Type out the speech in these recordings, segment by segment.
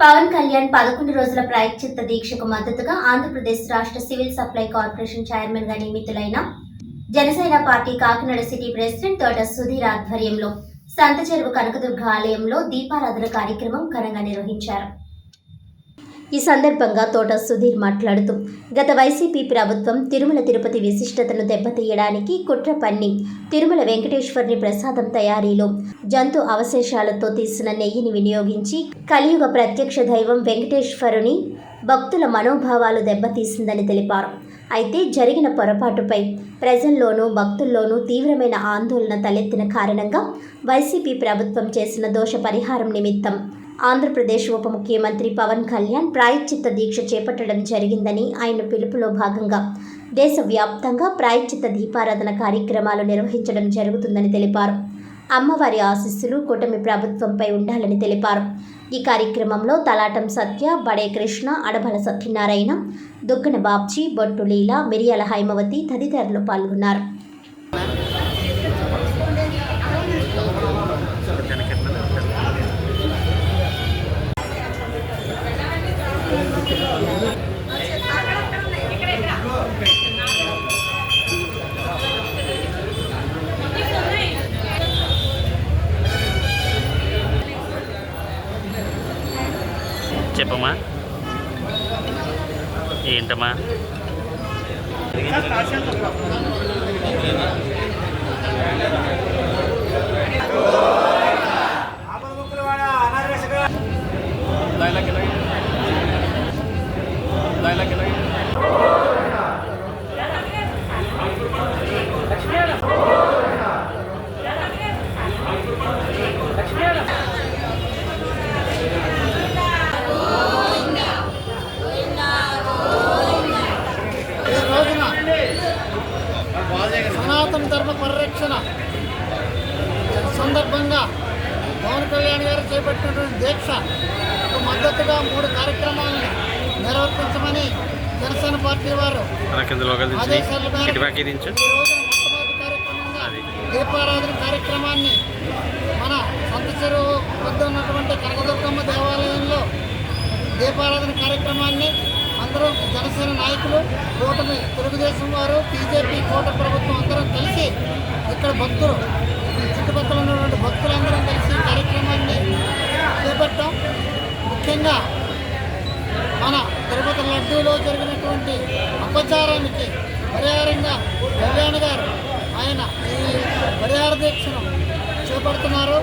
పవన్ కళ్యాణ్ పదకొండు రోజుల ప్రాయశ్చిత్త దీక్షకు మద్దతుగా ఆంధ్రప్రదేశ్ రాష్ట్ర సివిల్ సప్లై కార్పొరేషన్ చైర్మన్గా నియమితులైన Janasena party Kakinada city president Thota Sudheer ఆధ్వర్యంలో సంత చెరువు కనకదుర్గ ఆలయంలో దీపారాధన కార్యక్రమం ఘనంగా నిర్వహించారు. ఈ సందర్భంగా తోట సుధీర్ మాట్లాడుతూ గత వైసీపీ ప్రభుత్వం తిరుమల తిరుపతి విశిష్టతను దెబ్బతీయడానికి కుట్ర పన్ని తిరుమల వెంకటేశ్వరుని ప్రసాదం తయారీలో జంతు అవశేషాలతో తీసిన నెయ్యిని వినియోగించి కలియుగ ప్రత్యక్ష దైవం వెంకటేశ్వరుని భక్తుల మనోభావాలు దెబ్బతీసిందని తెలిపారు. అయితే జరిగిన పొరపాటుపై ప్రజల్లోనూ భక్తుల్లోనూ తీవ్రమైన ఆందోళన తలెత్తిన కారణంగా వైసీపీ ప్రభుత్వం చేసిన దోష పరిహారం నిమిత్తం ఆంధ్రప్రదేశ్ ఉప ముఖ్యమంత్రి పవన్ కళ్యాణ్ ప్రాయశ్చిత్త దీక్ష చేపట్టడం జరిగిందని ఆయన పిలుపులో భాగంగా దేశవ్యాప్తంగా ప్రాయశ్చిత్త దీపారాధన కార్యక్రమాలు నిర్వహించడం జరుగుతుందని తెలిపారు. అమ్మవారి ఆశీస్సులు కూటమి ప్రభుత్వంపై ఉండాలని తెలిపారు. ఈ కార్యక్రమంలో తలాటం సత్య బడే కృష్ణ అడబల సత్యనారాయణ దుగ్గన బాబ్జీ బొట్టు లీల మిరియాల హైమవతి తదితరులు పాల్గొన్నారు. చెప్పమ్మా ఏంటమ్మా Oh రోజున సనాతన ధర్మ పరిరక్షణ సందర్భంగా పవన్ కళ్యాణ్ గారు చేపట్టినటువంటి దీక్ష మద్దతుగా మూడు కార్యక్రమాలను నిర్వర్తించమని జనసేన పార్టీ వారు ఆదేశాల మేరకు. దీపారాధన కార్యక్రమాన్ని మన సంత చెరువు వద్ద ఉన్నటువంటి కనకదుర్గమ్మ దేవాలయంలో దీపారాధన కార్యక్రమాన్ని అందరం జనసేన నాయకులు కూటమి తెలుగుదేశం వారు బీజేపీ కోట ప్రభుత్వం అందరం కలిసి ఇక్కడ భక్తులు చుట్టుపక్కల ఉన్నటువంటి భక్తులందరం కలిసి కార్యక్రమాన్ని చేపట్టాం. ముఖ్యంగా మన తిరుపతి లడ్డూలో జరిగినటువంటి అపచారానికి పరిహారంగా కళ్యాణ్ గారు ఆయన ఈ పరిహార దీక్షను చేపడుతున్నారు.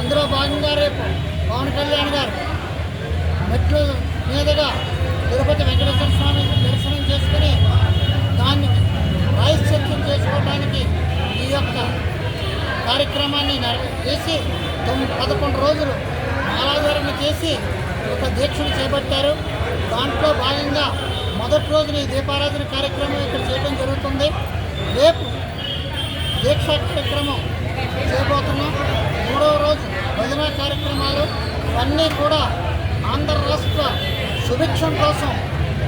అందులో భాగంగా రేపు పవన్ కళ్యాణ్ గారు మెట్లు మీదుగా తిరుపతి వెంకటేశ్వర స్వామి దర్శనం చేసుకుని దాన్ని ప్రాయశ్చిత్తం చేసుకోవడానికి ఈ యొక్క కార్యక్రమాన్ని చేసి తొమ్మిది పదకొండు రోజులు మాలాధారణ చేసి ఒక దీక్షను చేపట్టారు. దాంట్లో భాగంగా మొదటి రోజున ఈ దీపారాధన కార్యక్రమం ఇక్కడ చేయడం జరుగుతుంది. రేపు దీక్ష కార్యక్రమం చేయబోతున్నాం. మూడవ రోజు భజన కార్యక్రమాలు. అన్నీ కూడా ఆంధ్ర రాష్ట్ర సుభిక్షం కోసం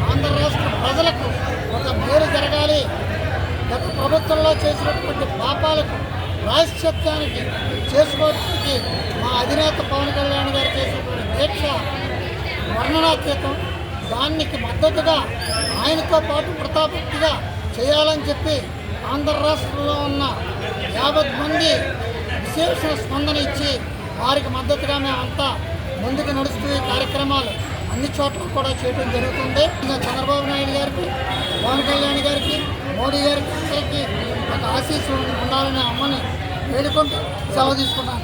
ఆంధ్ర రాష్ట్ర ప్రజలకు ఒక మేలు జరగాలి. గత ప్రభుత్వంలో చేసినటువంటి పాపాలకు ప్రాయశ్చిత్తానికి చేసుకోవడానికి మా అధినేత పవన్ కళ్యాణ్ గారు చేసినటువంటి దీక్ష వర్ణనాతీతం దానికి మద్దతుగా ఆయనతో పాటు ప్రతాపక్తిగా చేయాలని చెప్పి ఆంధ్ర రాష్ట్రంలో ఉన్న యాభై మంది విశేష స్పందన ఇచ్చి వారికి మద్దతుగా మేమంతా ముందుకు నడుస్తూ ఈ కార్యక్రమాలు అన్ని చోట్ల కూడా చేయడం జరుగుతుంది. ఇంకా చంద్రబాబు నాయుడు గారికి పవన్ కళ్యాణ్ గారికి మోడీ గారికి ఒక ఆశీస్సు ఉండాలని అమ్మని వేడుకుంటూ సెలవు తీసుకున్నాను.